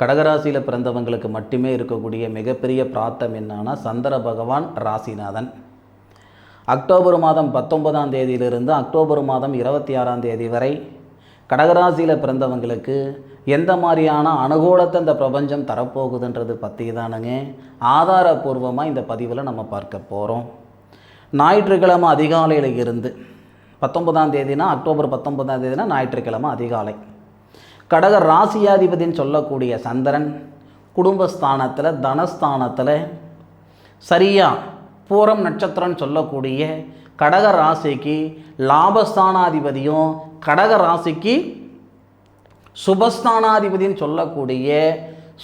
கடகராசியில் பிறந்தவங்களுக்கு மட்டுமே இருக்கக்கூடிய மிகப்பெரிய பிராத்தம் என்னன்னா சந்திர பகவான் ராசிநாதன். அக்டோபர் மாதம் பத்தொன்பதாம் தேதியிலிருந்து அக்டோபர் மாதம் இருபத்தி ஆறாம் தேதி வரை கடகராசியில் பிறந்தவங்களுக்கு எந்த மாதிரியான அனுகூலத்தை இந்த பிரபஞ்சம் தரப்போகுதுன்றது பற்றி தானுங்க. ஆதாரபூர்வமாக இந்த பதிவில் நம்ம பார்க்க போகிறோம் ஞாயிற்றுக்கிழமை அதிகாலையில் இருந்து பத்தொன்பதாம் தேதினா அக்டோபர் பத்தொன்பதாம் தேதினா ஞாயிற்றுக்கிழமை அதிகாலை. கடக ராசியாதிபதின்னு சொல்லக்கூடிய சந்திரன் குடும்பஸ்தானத்தில் தனஸ்தானத்தில் சரியா பூரம் நட்சத்திரம்னு சொல்லக்கூடிய கடக ராசிக்கு லாபஸ்தானாதிபதியும் கடக ராசிக்கு சுபஸ்தானாதிபதின்னு சொல்லக்கூடிய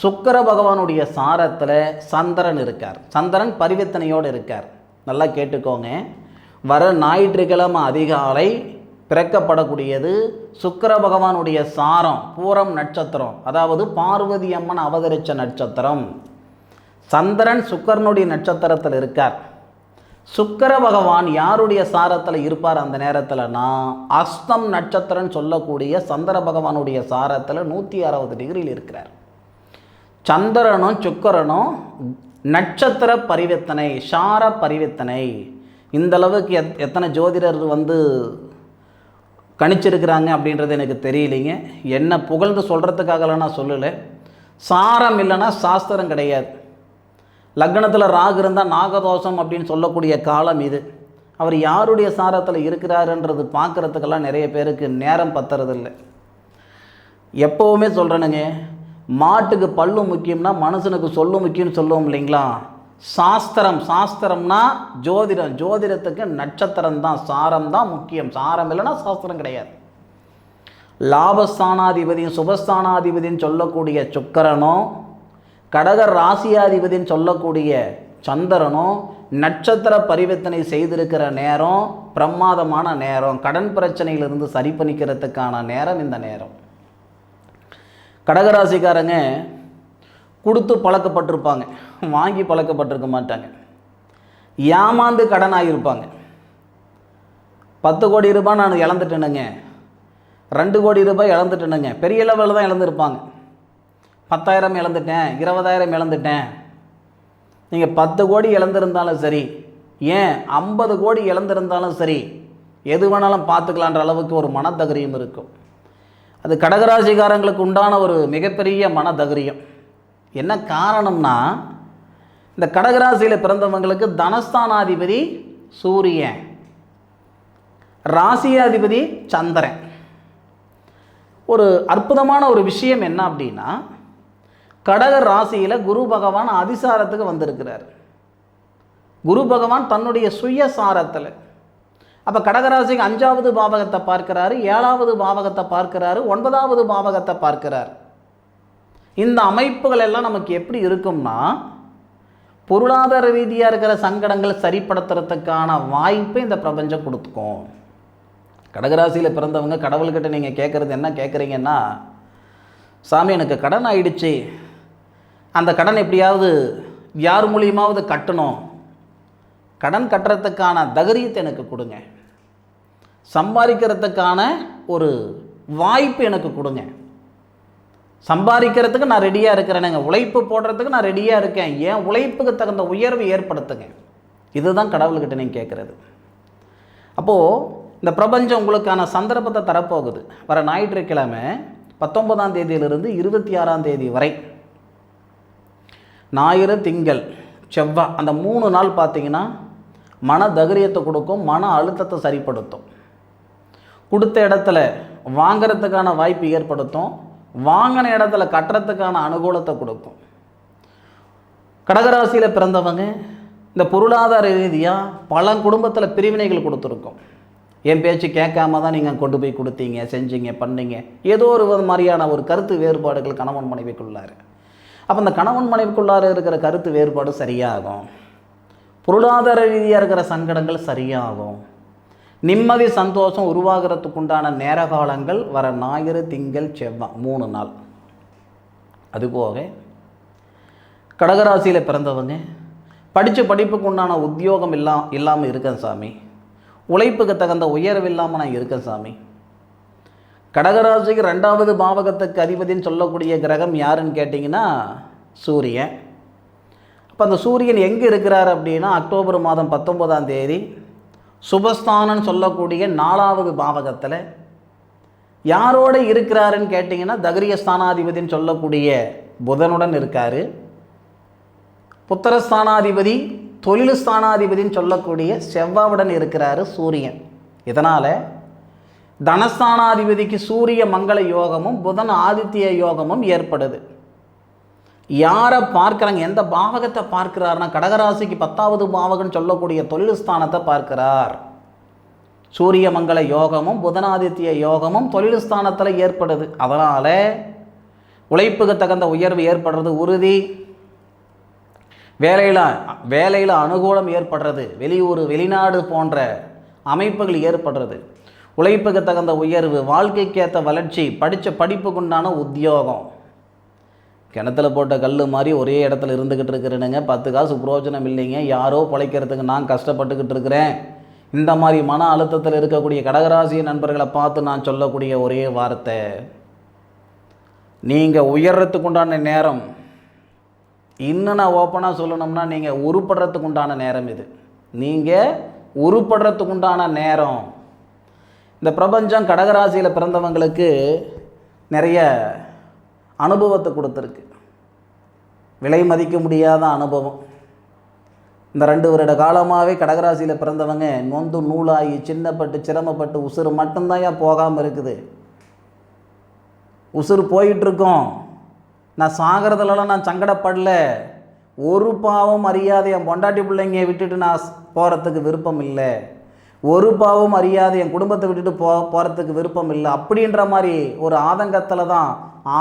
சுக்கர பகவானுடைய சாரத்தில் சந்திரன் இருக்கார். சந்திரன் பரிவர்த்தனையோடு இருக்கார். நல்லா கேட்டுக்கோங்க. வர ஞாயிற்றுக்கிழமை அதிகாலை பிறக்கப்படக்கூடியது. சுக்கர பகவானுடைய சாரம் பூரம் நட்சத்திரம். அதாவது பார்வதி அம்மன் அவதரித்த நட்சத்திரம். சந்திரன் சுக்கரனுடைய நட்சத்திரத்தில் இருக்கார். சுக்கர பகவான் யாருடைய சாரத்தில் இருப்பார் அந்த நேரத்தில்னா அஸ்தம் நட்சத்திரம்னு சொல்லக்கூடிய சந்திர பகவானுடைய சாரத்தில் நூற்றி அறுபது டிகிரியில் இருக்கிறார். சந்திரனும் சுக்கரனும் நட்சத்திர பரிவர்த்தனை சார பரிவர்த்தனை. இந்த அளவுக்கு எத் எத்தனை ஜோதிடர் வந்து கணிச்சிருக்கிறாங்க அப்படின்றது எனக்கு தெரியலைங்க. என்ன புகழ்ந்து சொல்கிறதுக்காகலாம் நான் சொல்லலை. சாரம் இல்லைன்னா சாஸ்திரம் கிடையாது. லக்னத்தில் ராகு இருந்தால் நாகதோஷம் அப்படின்னு சொல்லக்கூடிய காலம் இது. அவர் யாருடைய சாரத்தில் இருக்கிறாருன்றது பார்க்குறதுக்கெல்லாம் நிறைய பேருக்கு நேரம் பத்துறதில்லை. எப்போவுமே சொல்கிறேனுங்க மாட்டுக்கு பல்லு முக்கியம்னா மனுஷனுக்கு சொல்லு முக்கியம்னு சொல்லுவோம் இல்லைங்களா? சாஸ்திரம் சாஸ்திரம்னா ஜோதிடம். ஜோதிடத்துக்கு நட்சத்திரம் தான் சாரம் தான் முக்கியம். சாரம் இல்லைன்னா சாஸ்திரம் கிடையாது. லாபஸ்தானாதிபதியும் சுபஸ்தானாதிபதின்னு சொல்லக்கூடிய சுக்கரனும் கடக ராசியாதிபதின்னு சொல்லக்கூடிய சந்திரனும் நட்சத்திர பரிவர்த்தனை செய்திருக்கிற நேரம் பிரமாதமான நேரம் கடன் பிரச்சனையிலிருந்து சரி பண்ணிக்கிறதுக்கான நேரம் இந்த நேரம். கடகராசிக்காரங்க கொடுத்து பழக்கப்பட்டிருப்பாங்க. வாங்கி பழக்கப்பட்டிருக்க மாட்டாங்க. ஏமாந்து கடன் ஆகியிருப்பாங்க பத்து கோடி ரூபாய் நான் இழந்துட்டேனுங்க. ரெண்டு கோடி ரூபாய் இழந்துட்டேனுங்க. பெரிய லெவலில் தான் இழந்துருப்பாங்க. பத்தாயிரம் இழந்துட்டேன் இருபதாயிரம் இழந்துட்டேன். நீங்கள் பத்து கோடி இழந்திருந்தாலும் சரி ஏன் ஐம்பது கோடி இழந்திருந்தாலும் சரி எது வேணாலும் பார்த்துக்கலான்ற அளவுக்கு ஒரு மனதகரியம் இருக்கும். அது கடகராசிக்காரங்களுக்கு உண்டான ஒரு மிகப்பெரிய மனதகரியம். என்ன காரணம்னா இந்த கடகராசியில் பிறந்தவங்களுக்கு தனஸ்தானாதிபதி சூரியன் ராசியாதிபதி சந்திரன். ஒரு அற்புதமான ஒரு விஷயம் என்ன அப்படின்னா கடக ராசியில் குரு பகவான் அதிசாரத்துக்கு வந்திருக்கிறார். குரு பகவான் தன்னுடைய சுயசாரத்தில். அப்போ கடகராசிக்கு அஞ்சாவது பாவகத்தை பார்க்கிறாரு ஏழாவது பாவகத்தை பார்க்கிறாரு ஒன்பதாவது பாவகத்தை பார்க்கிறார். இந்த அமைப்புகள் எல்லாம் நமக்கு எப்படி இருக்கும்னா பொருளாதார ரீதியாக இருக்கிற சங்கடங்கள் சரிப்படுத்துறதுக்கான வாய்ப்பை இந்த பிரபஞ்சம் கொடுத்துக்கும் கடகராசியில் பிறந்தவங்க கடவுள்கிட்ட நீங்கள் கேட்குறது என்ன கேட்குறீங்கன்னா சாமி எனக்கு கடன் ஆயிடுச்சு. அந்த கடன் எப்படியாவது யார் மூலியமாவது கட்டணும். கடன் கட்டுறதுக்கான தகரியத்தை எனக்கு கொடுங்க. சம்பாதிக்கிறதுக்கான ஒரு வாய்ப்பு எனக்கு கொடுங்க. சம்பாதிக்கிறதுக்கு நான் ரெடியாக இருக்கிறேனுங்க. உழைப்பு போடுறதுக்கு நான் ரெடியாக இருக்கேன். ஏன் உழைப்புக்கு தகுந்த உயர்வு ஏற்படுத்துங்க. இதுதான் கடவுள்கிட்ட நீங்கள் கேட்குறது. அப்போது இந்த பிரபஞ்சம் உங்களுக்கான சந்தர்ப்பத்தை தரப்போகுது. வர ஞாயிற்றுக்கிழமை பத்தொன்பதாம் தேதியிலிருந்து இருபத்தி ஆறாம் தேதி வரை ஞாயிறு திங்கள் செவ்வாய் அந்த மூணு நாள் பார்த்தீங்கன்னா மன தைரியத்தை கொடுக்கும் மன அழுத்தத்தை சரிப்படுத்தும். கொடுத்த இடத்துல வாங்கிறதுக்கான வாய்ப்பு ஏற்படுத்தும். வாங்கின இடத்துல கட்டுறதுக்கான அனுகூலத்தை கொடுக்கும். கடகராசியில் பிறந்தவங்க இந்த பொருளாதார ரீதியாக பல குடும்பத்தில் பிரிவினைகள் கொடுத்துருக்கோம். என் பேச்சு கேட்காம தான் நீங்கள் கொண்டு போய் கொடுத்தீங்க செஞ்சீங்க பண்ணீங்க. ஏதோ ஒரு வித மாதிரியான ஒரு கருத்து வேறுபாடுகள் கணவன் மனைவிக்குள்ளார். அப்போ இந்த கணவன் மனைவிக்குள்ளார இருக்கிற கருத்து வேறுபாடு சரியாகும். பொருளாதார ரீதியாக இருக்கிற சங்கடங்கள் சரியாகும். நிம்மதி சந்தோஷம் உருவாகிறதுக்கு உண்டான நேர காலங்கள் வர ஞாயிறு திங்கள் செவ்வாய் மூணு நாள். அதுபோக கடகராசியில் பிறந்தவங்க படித்த படிப்புக்கு உண்டான உத்தியோகம் இல்லா இல்லாமல் இருக்கேன் சாமி. உழைப்புக்கு தகுந்த உயர்வு இல்லாமல் நான் இருக்கேன் சாமி. கடகராசிக்கு ரெண்டாவது பாவகத்துக்கு அதிபதினு சொல்லக்கூடிய கிரகம் யாருன்னு கேட்டிங்கன்னா சூரியன். அப்போ அந்த சூரியன் எங்கே இருக்கிறார் அப்படின்னா அக்டோபர் மாதம் பத்தொன்பதாம் தேதி சுபஸ்தானன்னு சொல்லக்கூடிய நாலாவது பாவகத்தில் யாரோட இருக்கிறாருன்னு கேட்டிங்கன்னா தகரிய ஸ்தானாதிபதின்னு சொல்லக்கூடிய புதனுடன் இருக்கார். புத்திரஸ்தானாதிபதி தொழில் ஸ்தானாதிபதின்னு சொல்லக்கூடிய செவ்வாவுடன் இருக்கிறாரு சூரியன். இதனால் தனஸ்தானாதிபதிக்கு சூரிய மங்கள யோகமும் புதன் ஆதித்ய யோகமும் ஏற்படுது. யாரை பார்க்குறாங்க? எந்த பாவகத்தை பார்க்கிறாருன்னா கடகராசிக்கு பத்தாவது பாவகம்னு சொல்லக்கூடிய தொழில் ஸ்தானத்தை பார்க்கிறார். சூரிய மங்கள யோகமும் புதனாதித்ய யோகமும் தொழில் ஸ்தானத்தில் ஏற்படுது. அதனால் உழைப்புக்கு தகுந்த உயர்வு ஏற்படுறது உறுதி. வேலையில் வேலையில் அனுகூலம் ஏற்படுறது வெளியூர் வெளிநாடு போன்ற அமைப்புகள் ஏற்படுறது. உழைப்புக்கு தகுந்த உயர்வு வாழ்க்கைக்கேற்ற வளர்ச்சி படித்த படிப்புக்குண்டான உத்தியோகம். கிணத்துல போட்ட கல் மாதிரி ஒரே இடத்துல இருந்துக்கிட்டு இருக்கிறேனுங்க. பத்து காசு புரோஜனம் இல்லைங்க. யாரோ பிழைக்கிறதுக்கு நான் கஷ்டப்பட்டுக்கிட்டு இருக்கிறேன். இந்த மாதிரி மன அழுத்தத்தில் இருக்கக்கூடிய கடகராசி நண்பர்களை பார்த்து நான் சொல்லக்கூடிய ஒரே வார்த்தை. நீங்கள் உயர்றதுக்கு உண்டான நேரம். இன்னும் நான் ஓப்பனாக சொல்லணும்னா நீங்கள் உருப்படுறதுக்கு உண்டான நேரம் இது. நீங்கள் உருப்படுறதுக்கு உண்டான நேரம். இந்த பிரபஞ்சம் கடகராசியில் பிறந்தவங்களுக்கு நிறைய அனுபவத்தை கொடுத்துருக்கு. விலை மதிக்க முடியாத அனுபவம். இந்த ரெண்டு வருட காலமாகவே கடகராசியில் பிறந்தவங்க நொந்து நூலாகி சின்னப்பட்டு சிரமப்பட்டு உசுறு மட்டும்தான் போகாமல் இருக்குது? உசுறு போயிட்டுருக்கோம். நான் சாகிறதுலலாம் நான் சங்கடப்படல. ஒரு பாவம் அறியாத என் பொண்டாட்டி பிள்ளைங்க விட்டுட்டு நான் போகிறதுக்கு விருப்பம் இல்லை. ஒரு பாவம் அறியாது என் குடும்பத்தை விட்டுட்டு போ போகிறதுக்கு விருப்பம் இல்லை. அப்படின்ற மாதிரி ஒரு ஆதங்கத்தில் தான்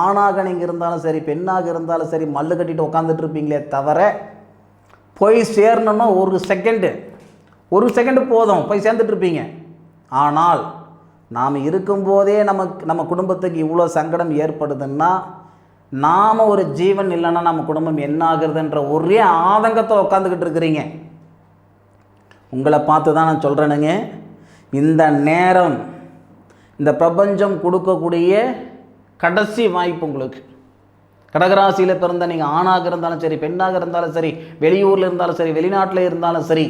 ஆணாக நீங்கள் இருந்தாலும் சரி பெண்ணாக இருந்தாலும் சரி மல்லு கட்டிட்டு உட்காந்துட்டு இருப்பீங்களே தவிர போய் சேரணும்னா ஒரு செகண்டு ஒரு செகண்டு போதும் போய் சேர்ந்துட்டு இருப்பீங்க. ஆனால் நாம் இருக்கும்போதே நமக்கு நம்ம குடும்பத்துக்கு இவ்வளோ சங்கடம் ஏற்படுதுன்னா நாம் ஒரு ஜீவன் இல்லைன்னா நம்ம குடும்பம் என்ன ஆகுறதுன்ற ஒரே ஆதங்கத்தை உட்காந்துக்கிட்டு இருக்கிறீங்க. உங்களை பார்த்து தான் நான் சொல்கிறேனுங்க இந்த நேரம் இந்த பிரபஞ்சம் கொடுக்கக்கூடிய கடைசி வாய்ப்பு உங்களுக்கு. கடகராசியில் பிறந்த நீங்கள் ஆணாக இருந்தாலும் சரி பெண்ணாக இருந்தாலும் சரி வெளியூரில் இருந்தாலும் சரி வெளிநாட்டில் இருந்தாலும் சரி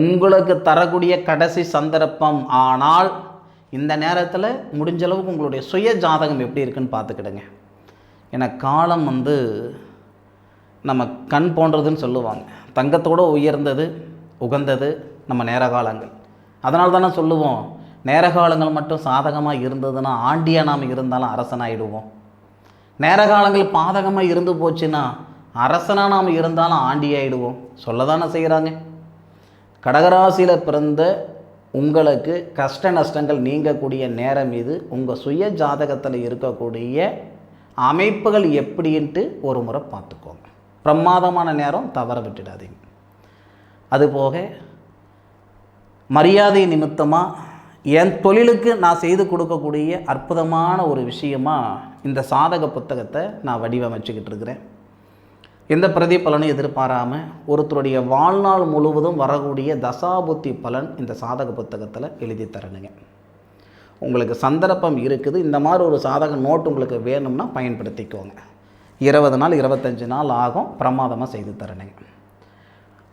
உங்களுக்கு தரக்கூடிய கடைசி சந்தர்ப்பம். ஆனால் இந்த நேரத்தில் முடிஞ்ச அளவுக்கு உங்களுடைய சுய ஜாதகம் எப்படி இருக்குன்னு பார்த்துக்கிடுங்க. ஏன்னா காலம் வந்து நம்ம கண் போன்றதுன்னு சொல்லுவாங்க. தங்கத்தோட உயர்ந்தது உகந்தது நம்ம நேர காலங்கள். அதனால தானே சொல்லுவோம் நேர காலங்கள் மட்டும் சாதகமாக இருந்ததுன்னா ஆண்டியாக நாம் இருந்தாலும் அரசனாயிடுவோம். நேர காலங்கள் பாதகமாக இருந்து போச்சுன்னா அரசனாக நாம் இருந்தாலும் ஆண்டியாயிடுவோம். சொல்ல தானே செய்கிறாங்க கடகராசியில் பிறந்த உங்களுக்கு கஷ்ட நஷ்டங்கள் நீங்கக்கூடிய நேரம் இது. உங்கள் சுய ஜாதகத்தில் இருக்கக்கூடிய அமைப்புகள் எப்படின்ட்டு ஒரு முறை பார்த்துக்கோங்க. பிரமாதமான நேரம் தவற விட்டுடாதீங்க. அதுபோக மரியாதை நிமித்தமாக என் தொழிலுக்கு நான் செய்து கொடுக்கக்கூடிய அற்புதமான ஒரு விஷயமா இந்த சாதக புத்தகத்தை நான் வடிவமைச்சுக்கிட்டு இருக்கிறேன். எந்த பிரதிபலனும் எதிர்பாராமல் ஒருத்தருடைய வாழ்நாள் முழுவதும் வரக்கூடிய தசாபுத்தி பலன் இந்த சாதக புத்தகத்தில் எழுதி தரணுங்க. உங்களுக்கு சந்தர்ப்பம் இருக்குது இந்த மாதிரி ஒரு சாதக நோட் உங்களுக்கு வேணும்னா பயன்படுத்திக்கோங்க. இருபது நாள் இருபத்தஞ்சு நாள் ஆகும் பிரமாதமாக செய்து தரணுங்க.